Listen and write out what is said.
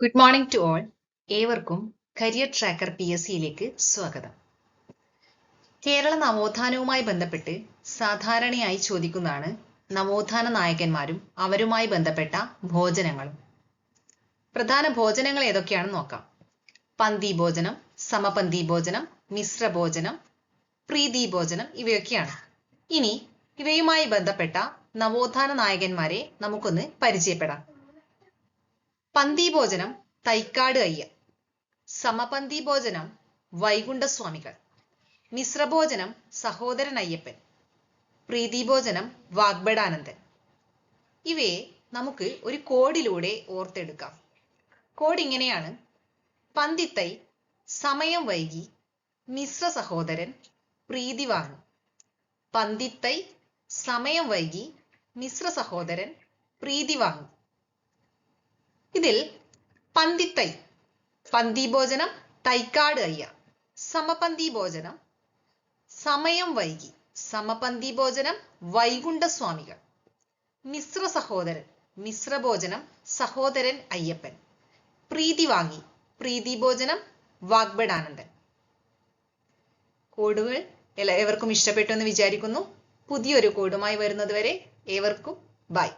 Good morning to all ഏവർക്കും career tracker P S സിയിലേക്ക് സ്വാഗതം. കേരള നവോത്ഥാനവുമായി ബന്ധപ്പെട്ട് സാധാരണയായി ചോദിക്കുന്നതാണ് നവോത്ഥാന നായകന്മാരും അവരുമായി ബന്ധപ്പെട്ട ഭോജനങ്ങളും. പ്രധാന ഭോജനങ്ങൾ ഏതൊക്കെയാണെന്ന് നോക്കാം. പന്തി ഭോജനം സമപന്തി ഭോജനം മിശ്ര ഭോജനം പ്രീതി ഭോജനം ഇവയൊക്കെയാണ്. ഇനി ഇവയുമായി ബന്ധപ്പെട്ട നവോത്ഥാന നായകന്മാരെ നമുക്കൊന്ന് പരിചയപ്പെടാം. പന്തി ഭോജനം തൈക്കാട് അയ്യ. സമപന്തി ഭോജനം വൈകുണ്ഠസ്വാമികൾ. മിശ്രഭോജനം സഹോദരൻ അയ്യപ്പൻ. പ്രീതിഭോജനം വാഗ്ബടാനന്ദൻ ഇവയെ നമുക്ക് ഒരു കോഡിലൂടെ ഓർത്തെടുക്കാം. കോഡ് ഇങ്ങനെയാണ് പന്തിത്തൈ സമയം വൈകി മിശ്ര സഹോദരൻ പ്രീതി വാങ്ങി. പന്തിത്തൈ സമയം വൈകി മിശ്ര സഹോദരൻ പ്രീതി വാങ്ങി. ഇതിൽ പന്തിത്തൈ പന്തിഭോജനം തൈക്കാട് അയ്യ സമപന്തി ഭോജനം സമയം വൈകി സമപന്തി ഭോജനം വൈകുണ്ഠസ്വാമികൾ മിശ്ര സഹോദരൻ മിശ്രഭോജനം സഹോദരൻ അയ്യപ്പൻ പ്രീതി വാങ്ങി പ്രീതി ഭോജനം വാഗ്ബടാനന്ദൻ എല്ലാ ഏവർക്കും ഇഷ്ടപ്പെട്ടു എന്ന് വിചാരിക്കുന്നു. പുതിയൊരു കോഡുമായി വരുന്നതുവരെ ഏവർക്കും ബൈ.